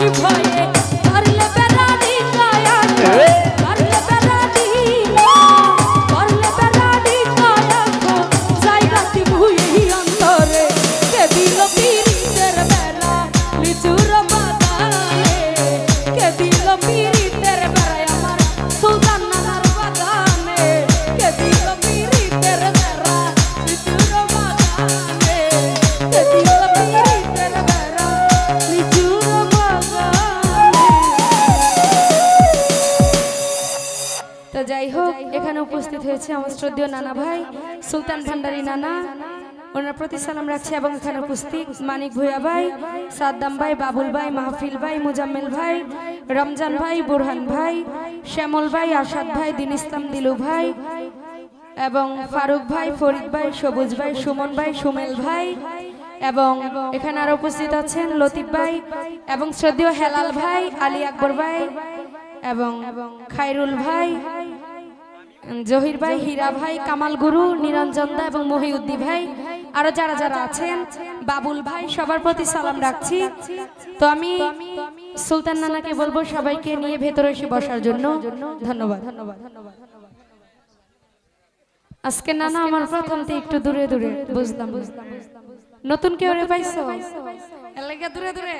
twoje উপস্থিত হয়েছে আমার শ্রদ্ধেয় নানা ভাই, সুলতান ভান্ডারী নানা। ওনার প্রতি সালাম রাখছি এবং এখানে উপস্থিত মানিক ভুয়া ভাই, সাদ্দাম ভাই, বাবুল ভাই, মাহফিল ভাই, মুজাম্মেল ভাই, রমজান ভাই, বুরহান ভাই, শ্যামল ভাই, আসাদ ভাই দিন ইসলাম, দিলু ভাই এবং ফারুক ভাই, ফরিদ ভাই, সবুজ ভাই, সুমন ভাই, সুমেল ভাই এবং এখানে আরও উপস্থিত আছেন লতিফ ভাই এবং শ্রদ্ধেয় হেলাল ভাই, আলী আকবর ভাই এবং খাইরুল ভাই জহির ভাই, হীরা ভাই, কামাল গুরু, নিরঞ্জন দা এবং মহিউদ্দি ভাই, আরও যারা যারা আছেন, বাবুল ভাই, সবার প্রতি সালাম রাখছি। তো আমি সুলতান নানাকে বলব সবাইকে নিয়ে ভেতরে এসে বসার জন্য। ধন্যবাদ। আজকে নানা আমার প্রথম একটু দূরে দূরে, বুঝলাম। নতুন কেউ রে পাইছো? দূরে দূরে।